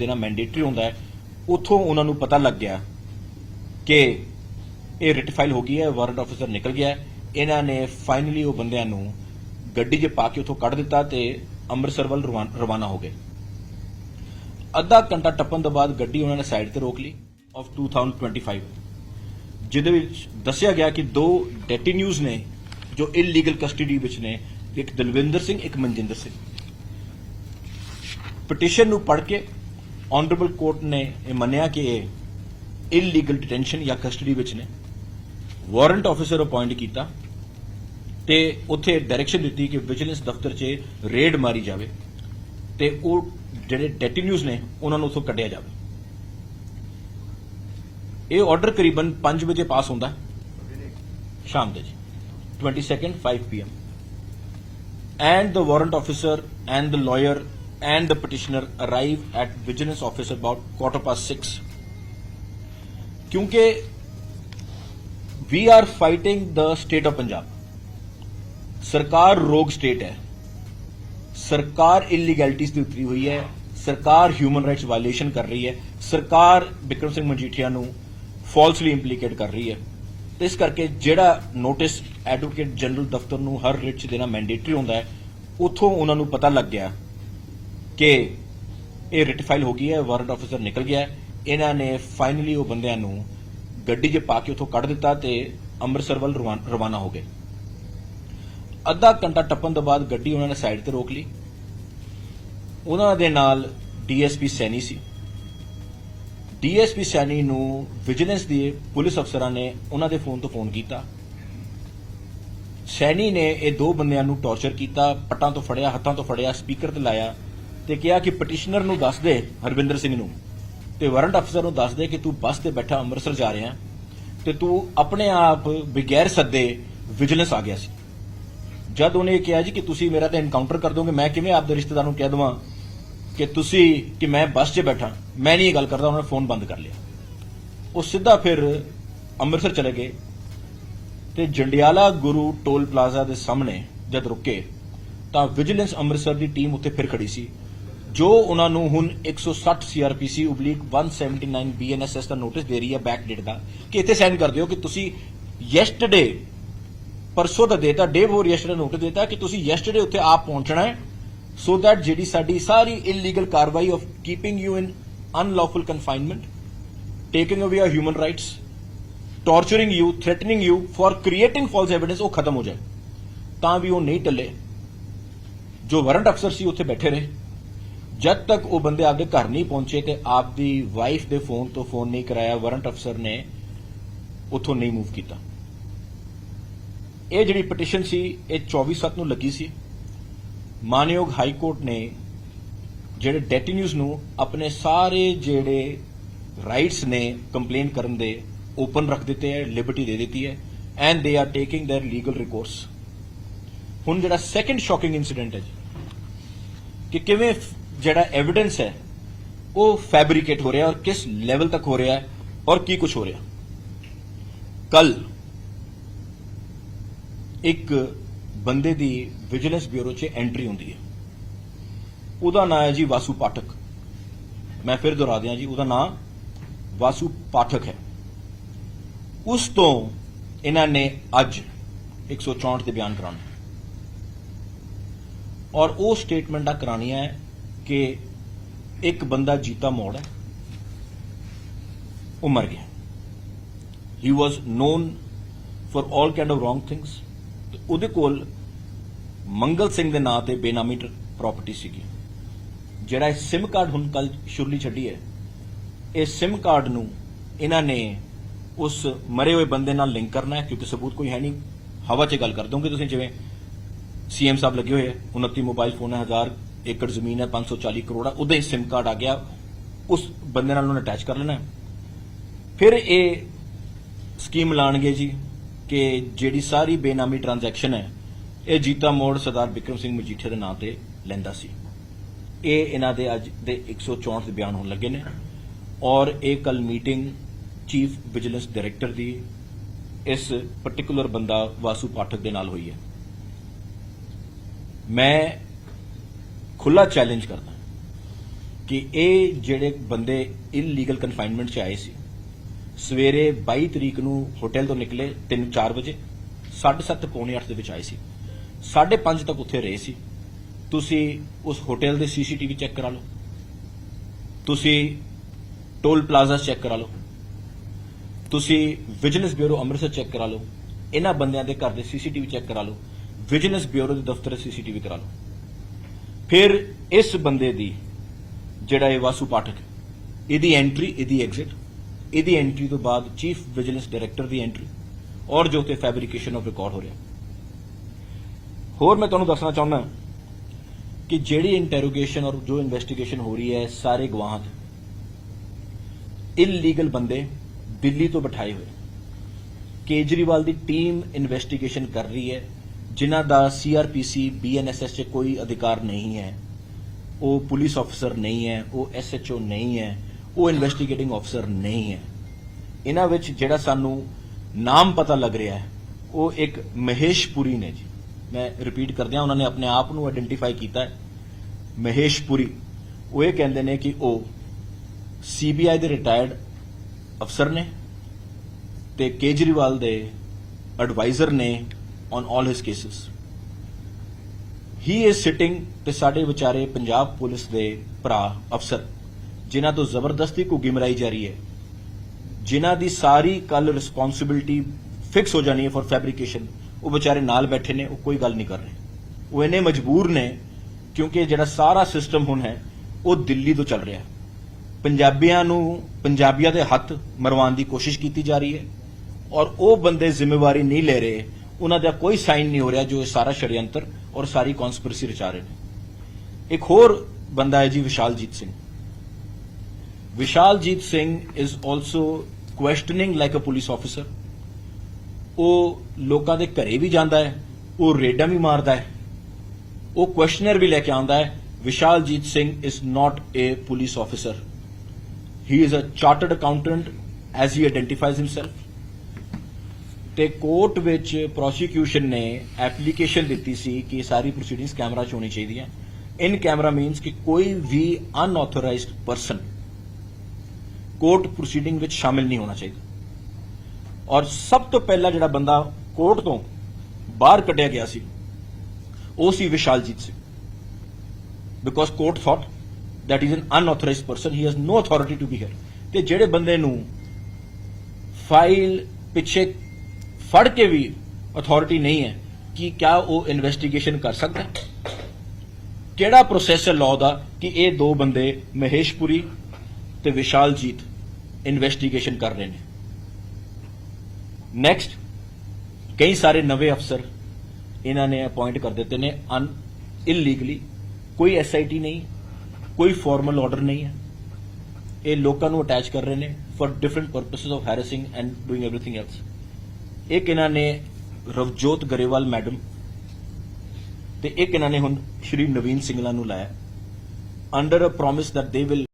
ਦੇਣਾ ਮੈਂਡੇਟਰੀ ਹੁੰਦਾ ਹੈ, ਉਥੋਂ ਉਹਨਾਂ ਨੂੰ ਪਤਾ ਲੱਗ ਗਿਆ ਕਿ ਇਹ ਰਿਟ ਫਾਈਲ ਹੋ ਗਈ ਹੈ ਵਾਰੰਟ ਆਫੀਸਰ ਨਿਕਲ ਗਿਆ ਇਹਨਾਂ ਨੇ ਫਾਈਨਲੀ ਉਹ ਬੰਦਿਆਂ ਨੂੰ ਗੱਡੀ 'ਚ ਪਾ ਕੇ ਉਥੋਂ ਕੱਢ ਦਿੱਤਾ ਤੇ ਅੰਮ੍ਰਿਤਸਰ ਵੱਲ ਰਵਾਨਾ ਹੋ ਗਏ। ਅੱਧਾ ਘੰਟਾ ਟੱਪਣ ਤੋਂ ਬਾਅਦ ਗੱਡੀ ਉਹਨਾਂ ਨੇ ਸਾਈਡ ਤੇ ਰੋਕ ਲਈ ਆਫ 2025 ਜਿਹਦੇ ਵਿੱਚ ਦੱਸਿਆ ਗਿਆ ਕਿ ਦੋ ਡੈਟੀਨਿਊਜ਼ ਨੇ, ਜੋ ਇਲੀਗਲ ਕਸਟਡੀ ਵਿੱਚ ਨੇ, ਇੱਕ ਦਲਵਿੰਦਰ ਸਿੰਘ, ਇੱਕ ਮਨਜਿੰਦਰ ਸਿੰਘ। ਪਟੀਸ਼ਨ ਨੂੰ ਪੜ੍ਹ ਕੇ ਆਨਰੇਬਲ ਕੋਰਟ ਨੇ ਇਹ ਮੰਨਿਆ ਕਿ ਇਹ ਇਲੀਗਲ ਡਿਟੈਂਸ਼ਨ ਜਾਂ ਕਸਟਡੀ ਵਿੱਚ ਨੇ। ਵਾਰੰਟ ਆਫੀਸਰ ਅਪਾਇੰਟ ਕੀਤਾ ਤੇ ਉੱਥੇ ਡਾਇਰੈਕਸ਼ਨ ਦਿੱਤੀ ਕਿ ਵਿਜੀਲੈਂਸ ਦਫ਼ਤਰ 'ਚ ਰੇਡ ਮਾਰੀ ਜਾਵੇ ਤੇ ਉਹ ਜਿਹੜੇ ਡੈਟੀਨਿਊਜ਼ ਨੇ ਉਹਨਾਂ ਨੂੰ ਉਥੋਂ ਕੱਢਿਆ ਜਾਵੇ। ਇਹ ਆਰਡਰ ਕਰੀਬਨ 5 ਵਜੇ ਪਾਸ ਹੁੰਦਾ ਸ਼ਾਮ ਦੇ ਜੀ 22nd 5 pm and the warrant officer and the lawyer and the petitioner arrive at vigilance office about quarter past 6 ਕਿਉਂਕਿ we are fighting the state of punjab. ਸਰਕਾਰ ਰੋਗ ਸਟੇਟ ਹੈ ਸਰਕਾਰ ਇਲੀਗੈਲਿਟੀਜ਼ ਤੇ ਉਤਰੀ ਹੋਈ ਹੈ ਸਰਕਾਰ ਹਿਊਮਨ ਰਾਈਟਸ ਵਾਇਲੇਸ਼ਨ ਕਰ ਰਹੀ ਹੈ ਸਰਕਾਰ ਬਿਕਰਮ ਸਿੰਘ ਮਜੀਠੀਆ ਨੂੰ ਫਾਲਸਲੀ ਇੰਪਲੀਕੇਟ ਕਰ ਰਹੀ ਹੈ ਇਸ ਕਰਕੇ ਜਿਹੜਾ ਨੋਟਿਸ ਐਡਵੋਕੇਟ ਜਨਰਲ ਦਫ਼ਤਰ ਨੂੰ ਹਰ ਰਿਟ 'ਚ ਦੇਣਾ ਮੈਂਡੇਟਰੀ ਹੁੰਦਾ ਹੈ ਉਥੋਂ ਉਹਨਾਂ ਨੂੰ ਪਤਾ ਲੱਗ ਗਿਆ ਕਿ ਇਹ ਰਿਟ ਫਾਈਲ ਹੋ ਗਈ ਹੈ ਵਾਰੰਟ ਆਫੀਸਰ ਨਿਕਲ ਗਿਆ ਹੈ। ਇਹਨਾਂ ਨੇ ਫਾਈਨਲੀ ਉਹ ਬੰਦਿਆਂ ਨੂੰ ਗੱਡੀ 'ਚ ਪਾ ਕੇ ਉਥੋਂ ਕੱਢ ਦਿੱਤਾ ਤੇ ਅੰਮ੍ਰਿਤਸਰ ਵੱਲ ਰਵਾਨਾ ਹੋ ਗਏ। ਅੱਧਾ ਘੰਟਾ ਟੱਪਣ ਤੋਂ ਬਾਅਦ ਗੱਡੀ ਉਹਨਾਂ ਨੇ ਸਾਈਡ ਤੇ ਰੋਕ ਲਈ। ਉਹਨਾਂ ਦੇ ਨਾਲ ਡੀਐਸਪੀ ਸੈਣੀ ਸੀ। ਡੀਐਸਪੀ ਸੈਣੀ ਨੂੰ ਵਿਜੀਲੈਂਸ ਦੇ ਪੁਲਿਸ ਅਫਸਰਾਂ ਨੇ ਉਹਨਾਂ ਦੇ ਫੋਨ ਤੋਂ ਫੋਨ ਕੀਤਾ। ਸੈਣੀ ਨੇ ਇਹ ਦੋ ਬੰਦਿਆਂ ਨੂੰ ਟੌਰਚਰ ਕੀਤਾ, ਪੱਟਾਂ ਤੋਂ ਫੜਿਆ, ਹੱਥਾਂ ਤੋਂ ਫੜਿਆ ਸਪੀਕਰ ਤੇ ਲਾਇਆ। ਤੇ ਕਿਹਾ ਕਿ ਪਟੀਸ਼ਨਰ ਨੂੰ ਦੱਸ ਦੇ ਹਰਵਿੰਦਰ ਸਿੰਘ ਨੂੰ ਤੇ ਵਾਰੰਟ ਅਫਸਰ ਨੂੰ ਦੱਸ ਦੇ ਕਿ ਤੂੰ ਬੱਸ ਤੇ ਬੈਠਾ ਅੰਮ੍ਰਿਤਸਰ ਜਾ ਰਿਹਾ ਤੇ ਤੂੰ ਆਪਣੇ ਆਪ ਬਗੈਰ ਸੱਦੇ ਵਿਜੀਲੈਂਸ ਆ ਗਿਆ ਸੀ। ਜਦ ਉਹਨੇ ਇਹ ਕਿਹਾ ਜੀ ਕਿ ਤੁਸੀਂ ਮੇਰਾ ਤਾਂ ਐਨਕਾਊਂਟਰ ਕਰ ਦੋਗੇ, ਮੈਂ ਕਿਵੇਂ ਆਪਦੇ ਰਿਸ਼ਤੇਦਾਰ ਨੂੰ ਕਹਿ ਦਵਾਂ ਕਿ ਤੁਸੀਂ, ਕਿ ਮੈਂ ਬੱਸ 'ਚ ਬੈਠਾ, ਮੈਂ ਨਹੀਂ ਇਹ ਗੱਲ ਕਰਦਾ, ਉਹਨਾਂ ਨੇ ਫੋਨ ਬੰਦ ਕਰ ਲਿਆ। ਉਹ ਸਿੱਧਾ ਫਿਰ ਅੰਮ੍ਰਿਤਸਰ ਚਲੇ ਗਏ ਤੇ ਜੰਡਿਆਲਾ ਗੁਰੂ ਟੋਲ ਪਲਾਜ਼ਾ ਦੇ ਸਾਹਮਣੇ ਜਦ ਰੁਕੇ ਤਾਂ ਵਿਜੀਲੈਂਸ ਅੰਮ੍ਰਿਤਸਰ ਦੀ ਟੀਮ ਉੱਥੇ ਫਿਰ ਖੜੀ ਸੀ। ਜੋ ਉਹਨਾਂ ਨੂੰ ਹੁਣ 160 ਸੀਆਰਪੀਸੀ ਉਬਲੀਕ 179 ਬੀਐਨਐਸਐਸ ਦਾ ਨੋਟਿਸ ਦੇ ਰਹੀ ਹੈ ਬੈਕ ਡੇਟ ਦਾ, ਕਿ ਇੱਥੇ ਸਾਈਨ ਕਰ ਦਿਓ ਕਿ ਤੁਸੀਂ ਯੈਸਟਰਡੇ ਪਰਸੋਂ ਦਾ ਦੇਤਾ ਡੇ ਬੋਰ ਯੈਸਟਰਡੇ ਨੋਟਿਸ ਦੇਤਾ ਕਿ ਤੁਸੀਂ ਯੈਸਟਰਡੇ ਉੱਥੇ ਆਪ ਪਹੁੰਚਣਾ ਹੈ ਸੋ ਦੈਟ ਜਿਹੜੀ ਸਾਡੀ ਸਾਰੀ ਇਲੀਗਲ ਕਾਰਵਾਈ of keeping you in unlawful confinement taking away our human rights torturing you threatening you for creating false evidence ਉਹ ਖਤਮ ਹੋ ਜਾਏ। ਤਾਂ ਵੀ ਉਹ ਨਹੀਂ ਟੱਲੇ। ਜੋ ਵਾਰੰਟ ਅਫਸਰ ਸੀ, ਉੱਥੇ ਬੈਠੇ ਰਹੇ। ਜਦ ਤੱਕ ਉਹ ਬੰਦੇ ਆਪਦੇ ਘਰ ਨਹੀਂ ਪਹੁੰਚੇ ਤੇ ਆਪਦੀ ਵਾਈਫ ਦੇ ਫੋਨ ਤੋਂ ਫੋਨ ਨਹੀਂ ਕਰਾਇਆ ਵਾਰੰਟ ਅਫਸਰ ਨੇ ਉੱਥੋਂ ਨਹੀਂ ਮੂਵ ਕੀਤਾ ਇਹ ਜਿਹੜੀ ਪਟੀਸ਼ਨ ਸੀ ਇਹ 24/7 ਨੂੰ ਲੱਗੀ ਸੀ ਮਾਨਯੋਗ ਹਾਈ ਕੋਰਟ ਨੇ ਜਿਹੜੇ ਡੈਟੀਨਿਊਜ਼ ਨੂੰ ਆਪਣੇ ਸਾਰੇ ਜਿਹੜੇ ਰਾਈਟਸ ਨੇ ਕੰਪਲੇਨ ਕਰਨ ਦੇ ਓਪਨ ਰੱਖ ਦਿੱਤੇ ਹੈ ਲਿਬਰਟੀ ਦੇ ਦਿੱਤੀ ਹੈ and they are taking their legal recourse ਹੁਣ ਜਿਹੜਾ ਸੈਕੰਡ ਸ਼ੌਕਿੰਗ ਇਨਸੀਡੈਂਟ ਹੈ ਜੀ ਕਿ ਕਿਵੇਂ ਫ- ਜਿਹੜਾ ਐਵੀਡੈਂਸ ਹੈ, ਉਹ ਫੈਬਰੀਕੇਟ ਹੋ ਰਿਹਾ ਔਰ ਕਿਸ ਲੈਵਲ ਤੱਕ ਹੋ ਰਿਹਾ ਹੈ ਔਰ ਕੀ ਕੁਝ ਹੋ ਰਿਹਾ। ਕੱਲ ਇੱਕ ਬੰਦੇ ਦੀ ਵਿਜੀਲੈਂਸ ਬਿਊਰੋ 'ਚ ਐਂਟਰੀ ਹੁੰਦੀ ਹੈ। ਉਹਦਾ ਨਾਮ ਹੈ ਜੀ ਵਾਸੂ ਪਾਠਕ। ਮੈਂ ਫਿਰ ਦੁਹਰਾ ਦਿਆਂ ਜੀ, ਉਹਦਾ ਨਾਮ ਵਾਸੂ ਪਾਠਕ ਹੈ। ਉਸ ਤੋਂ ਇਹਨਾਂ ਨੇ ਅੱਜ 164 ਤੇ ਬਿਆਨ ਕਰਾਉਣਾ। ਔਰ ਉਹ ਸਟੇਟਮੈਂਟਾਂ ਕਰਾਉਣੀਆਂ ਹੈ ਕਿ ਇੱਕ ਬੰਦਾ ਜੀਤਾ ਮੋੜ ਹੈ, ਉਹ ਮਰ ਗਿਆ। He was known for all kind of wrong things ਉਹਦੇ ਕੋਲ ਮੰਗਲ ਸਿੰਘ ਦੇ ਨਾਂ ਤੇ ਬੇਨਾਮੀ ਪ੍ਰਾਪਰਟੀ ਸੀਗੀ। ਜਿਹੜਾ ਇਹ ਸਿਮ ਕਾਰਡ ਹੁਣ ਕੱਲ ਸ਼ੁਰਲੀ ਛੱਡੀ ਹੈ, ਇਹ ਸਿਮ ਕਾਰਡ ਨੂੰ ਇਹਨਾਂ ਨੇ ਉਸ ਮਰੇ ਹੋਏ ਬੰਦੇ ਨਾਲ ਲਿੰਕ ਕਰਨਾ ਹੈ, ਕਿਉਂਕਿ ਸਬੂਤ ਕੋਈ ਹੈ ਨਹੀਂ। ਹਵਾ 'ਚ ਗੱਲ ਕਰ ਦੋਗੇ ਤੁਸੀਂ, ਜਿਵੇਂ ਸੀਐਮ ਸਾਹਿਬ ਲੱਗੇ ਹੋਏ ਹੈ 29 ਮੋਬਾਈਲ ਫੋਨ ਹੈ 1000 ਏਕੜ ਜ਼ਮੀਨ ਹੈ 540 ਕਰੋੜ ਆ, ਉਹਦੇ ਹੀ ਕਾਰਡ ਆ ਗਿਆ, ਉਸ ਬੰਦੇ ਨਾਲ ਉਹਨੇ ਅਟੈਚ ਕਰ ਲੈਣਾ ਫਿਰ ਇਹ ਸਕੀਮ ਲਾਣਗੇ ਜੀ ਕਿ ਜਿਹੜੀ ਸਾਰੀ ਬੇਨਾਮੀ ਟ੍ਰਾਂਜੈਕਸ਼ਨ ਹੈ, ਇਹ ਜੀਤਾ ਮੋੜ ਸਰਦਾਰ ਵਿਕਰਮ ਸਿੰਘ ਮਜੀਠੀਆ ਦੇ ਨਾਂ ਤੇ ਲੈਂਦਾ ਸੀ। ਇਹ ਇਹਨਾਂ ਦੇ ਅੱਜ ਦੇ 164 ਦੇ ਬਿਆਨ ਹੋਣ ਲੱਗੇ ਨੇ ਔਰ ਇਹ ਕੱਲ ਮੀਟਿੰਗ ਚੀਫ ਵਿਜੀਲੈਂਸ ਡਾਇਰੈਕਟਰ ਦੀ ਇਸ ਪਾਰਟਿਕੂਲਰ ਬੰਦਾ ਵਾਸੂ ਪਾਠਕ ਦੇ ਨਾਲ ਹੋਈ ਹੈ। ਮੈਂ ਖੁੱਲਾ ਚੈਲੰਜ ਕਰਦਾ ਕਿ ਇਹ ਜਿਹੜੇ ਬੰਦੇ ਇਲੀਗਲ ਕਨਫਾਈਨਮੈਂਟ 'ਚ ਆਏ ਸੀ, ਸਵੇਰੇ 22 ਤਰੀਕ ਨੂੰ ਹੋਟਲ ਤੋਂ ਨਿਕਲੇ 3-4 ਵਜੇ 7:30 ਪੌਣੇ 8 ਦੇ ਵਿੱਚ ਆਏ ਸੀ 5:30 ਤੱਕ ਉੱਥੇ ਰਹੇ ਸੀ। ਤੁਸੀਂ ਉਸ ਹੋਟਲ ਦੇ ਸੀਸੀਟੀਵੀ ਚੈੱਕ ਕਰਾ ਲਓ। ਤੁਸੀਂ ਟੋਲ ਪਲਾਜ਼ਾ ਚੈੱਕ ਕਰਾ ਲਓ। ਤੁਸੀਂ ਵਿਜੀਲੈਂਸ ਬਿਊਰੋ ਅੰਮ੍ਰਿਤਸਰ ਚੈੱਕ ਕਰਾ ਲਓ। ਇਹਨਾਂ ਬੰਦਿਆਂ ਦੇ ਘਰ ਦੇ ਸੀਸੀਟੀਵੀ ਚੈੱਕ ਕਰਾ ਲਓ। ਵਿਜੀਲੈਂਸ ਬਿਊਰੋ ਦੇ ਦਫ਼ਤਰ ਦੇ ਸੀਸੀਟੀਵੀ ਕਰਾ ਲਓ। ਫਿਰ ਇਸ ਬੰਦੇ ਦੀ ਜਿਹੜਾ ਇਹ ਵਾਸੂ ਪਾਠਕ ਇਹਦੀ ਐਂਟਰੀ ਇਹਦੀ ਐਗਜ਼ਿਟ ਇਹਦੀ ਐਂਟਰੀ ਤੋਂ ਬਾਅਦ ਚੀਫ ਵਿਜੀਲੈਂਸ ਡਾਇਰੈਕਟਰ ਦੀ ਐਂਟਰੀ ਔਰ ਜੋ ਤੇ ਫੈਬਰੀਕੇਸ਼ਨ ਆਫ ਰਿਕਾਰਡ ਹੋ ਰਿਹਾ। ਹੋਰ ਮੈਂ ਤੁਹਾਨੂੰ ਦੱਸਣਾ ਚਾਹੁੰਦਾ ਕਿ ਜਿਹੜੀ ਇੰਟਰੋਗੇਸ਼ਨ ਔਰ ਜੋ ਇਨਵੈਸਟੀਗੇਸ਼ਨ ਹੋ ਰਹੀ ਹੈ, ਸਾਰੇ ਗਵਾਹਾਂ ਤੇ ਇਲੀਗਲ ਬੰਦੇ ਦਿੱਲੀ ਤੋਂ ਬਿਠਾਏ ਹੋਏ ਕੇਜਰੀਵਾਲ ਦੀ ਟੀਮ ਇਨਵੈਸਟੀਗੇਸ਼ਨ ਕਰ ਰਹੀ ਹੈ। ਜਿਨ੍ਹਾਂ ਦਾ ਸੀਆਰਪੀਸੀ ਬੀਐਨਐਸਐਸ 'ਚ ਕੋਈ ਅਧਿਕਾਰ ਨਹੀਂ ਹੈ, ਉਹ ਪੁਲਿਸ ਅਫਸਰ ਨਹੀਂ ਹੈ, ਉਹ ਐਸਐਚਓ ਨਹੀਂ ਹੈ, ਉਹ ਇਨਵੈਸਟੀਗੇਟਿੰਗ ਅਫਸਰ ਨਹੀਂ ਹੈ। ਇਹਨਾਂ ਵਿੱਚ ਜਿਹੜਾ ਸਾਨੂੰ ਨਾਮ ਪਤਾ ਲੱਗ ਰਿਹਾ ਹੈ, ਉਹ ਇੱਕ ਮਹੇਸ਼ ਪੁਰੀ ਨੇ ਜੀ। ਮੈਂ ਰਿਪੀਟ ਕਰਦਿਆਂ ਉਹਨਾਂ ਨੇ ਆਪਣੇ ਆਪ ਨੂੰ ਆਇਡੈਂਟੀਫਾਈ ਕੀਤਾ ਹੈ। ਮਹੇਸ਼ ਪੁਰੀ। ਉਹ ਇਹ ਕਹਿੰਦੇ ਨੇ ਕਿ ਉਹ ਸੀਬੀਆਈ ਦੇ ਰਿਟਾਇਰਡ ਅਫਸਰ ਨੇ ਤੇ ਕੇਜਰੀਵਾਲ ਦੇ ਐਡਵਾਈਜ਼ਰ ਨੇ on all his cases. He is sitting ਤੇ ਸਾਡੇ ਵਿਚਾਰੇ ਪੰਜਾਬ ਪੁਲਿਸ ਦੇ ਭਰਾ, ਅਫਸਰ, ਜਿਨ੍ਹਾਂ ਤੋਂ ਜ਼ਬਰਦਸਤੀ ਘੁੱਗੀ ਮਰਾਈ ਜਾ ਰਹੀ ਹੈ, ਜਿਨ੍ਹਾਂ ਦੀ ਸਾਰੀ ਕੱਲ ਰਿਸਪੌਂਸਿਬਿਲਟੀ ਫਿਕਸ ਹੋ ਜਾਣੀ ਹੈ ਫॉर ਫੈਬਰੀਕੇਸ਼ਨ ਉਹ ਵਿਚਾਰੇ ਨਾਲ ਬੈਠੇ ਨੇ, ਉਹ ਕੋਈ ਗੱਲ ਨਹੀਂ ਕਰ ਰਹੇ। ਉਹ ਇਹਨੇ ਮਜਬੂਰ ਨੇ, ਕਿਉਂਕਿ ਜਿਹੜਾ ਸਾਰਾ ਸਿਸਟਮ ਹੁਣ ਹੈ, ਉਹ ਦਿੱਲੀ ਤੋਂ ਚੱਲ ਰਿਹਾ ਪੰਜਾਬੀਆਂ ਨੂੰ, ਪੰਜਾਬੀਆਂ ਦੇ ਹੱਥ ਮਰਵਾਉਣ ਦੀ ਕੋਸ਼ਿਸ਼ ਕੀਤੀ ਜਾ ਰਹੀ ਹੈ ਔਰ ਉਹ ਬੰਦੇ ਜ਼ਿੰਮੇਵਾਰੀ ਨਹੀਂ ਲੈ ਰਹੇ ਉਹਨਾਂ ਦਾ ਕੋਈ ਸਾਈਨ ਨਹੀਂ ਹੋ ਰਿਹਾ ਜੋ ਇਹ ਸਾਰਾ ਸ਼ੜਯੰਤਰ ਔਰ ਸਾਰੀ ਕਨਸਪੀਰੇਸੀ ਰਚਾ ਰਹੇ ਨੇ। ਇੱਕ ਹੋਰ ਬੰਦਾ ਹੈ ਜੀ Vishaljit Singh. Vishaljit Singh is also questioning like a police officer ਉਹ ਲੋਕਾਂ ਦੇ ਘਰੇ ਵੀ ਜਾਂਦਾ ਹੈ, ਉਹ ਰੇਡਾਂ ਵੀ ਮਾਰਦਾ ਹੈ। ਉਹ ਕੁਐਸਚਨਰ ਵੀ ਲੈ ਕੇ ਆਉਂਦਾ ਹੈ, Vishaljit Singh is not a police officer he is uh chartered accountant as he identifies himself ਤੇ ਕੋਰਟ ਵਿੱਚ ਪ੍ਰੋਸੀਕਿਊਸ਼ਨ ਨੇ ਐਪਲੀਕੇਸ਼ਨ ਦਿੱਤੀ ਸੀ ਕਿ ਸਾਰੀ ਪ੍ਰੋਸੀਡਿੰਗਸ ਕੈਮਰਾ 'ਚ ਹੋਣੀ ਚਾਹੀਦੀਆਂ। ਇਨ ਕੈਮਰਾ ਮੀਨਸ ਕਿ ਕੋਈ ਵੀ ਅਨਆਥੋਰਾਈਜ਼ਡ ਪਰਸਨ ਕੋਰਟ ਪ੍ਰੋਸੀਡਿੰਗ ਵਿੱਚ ਸ਼ਾਮਿਲ ਨਹੀਂ ਹੋਣਾ ਚਾਹੀਦਾ। ਔਰ ਸਭ ਤੋਂ ਪਹਿਲਾਂ ਜਿਹੜਾ ਬੰਦਾ ਕੋਰਟ ਤੋਂ ਬਾਹਰ ਕੱਢਿਆ ਗਿਆ ਸੀ, ਉਹ ਸੀ Vishaljit Singh. Because court thought that is an unauthorized person, he has no authority to be here ਤੇ ਜਿਹੜੇ ਬੰਦੇ ਨੂੰ ਫਾਈਲ ਪਿੱਛੇ ਫੜ ਕੇ ਵੀ ਅਥਾਰਟੀ ਨਹੀਂ ਹੈ ਕਿ ਕਿਆ ਉਹ ਇਨਵੈਸਟੀਗੇਸ਼ਨ ਕਰ ਸਕਦਾ ਕਿਹੜਾ ਪ੍ਰੋਸੈਸ ਹੈ ਲਾਅ ਦਾ ਕਿ ਇਹ ਦੋ ਬੰਦੇ ਮਹੇਸ਼ਪੁਰੀ ਤੇ ਵਿਸ਼ਾਲਜੀਤ ਇਨਵੈਸਟੀਗੇਸ਼ਨ ਕਰ ਰਹੇ ਨੇ? ਨੈਕਸਟ ਕਈ ਸਾਰੇ ਨਵੇਂ ਅਫਸਰ ਇਹਨਾਂ ਨੇ ਅਪਾਇੰਟ ਕਰ ਦਿੱਤੇ ਨੇ ਅਨ ਇਲੀਗਲੀ ਕੋਈ ਐਸਆਈਟੀ ਨਹੀਂ, ਕੋਈ ਫਾਰਮਲ ਆਰਡਰ ਨਹੀਂ ਹੈ। ਇਹ ਲੋਕਾਂ ਨੂੰ ਅਟੈਚ ਕਰ ਰਹੇ ਨੇ for different purposes of harassing and doing everything else ਇੱਕ ਇਹਨਾਂ ਨੇ ਰਵਜੋਤ ਗਰੇਵਾਲ ਮੈਡਮ ਤੇ ਇੱਕ ਇਹਨਾਂ ਨੇ ਹੁਣ ਸ਼੍ਰੀ ਨਵੀਨ ਸਿੰਘਲਾ ਨੂੰ ਲਾਇਆ। Under a promise that they will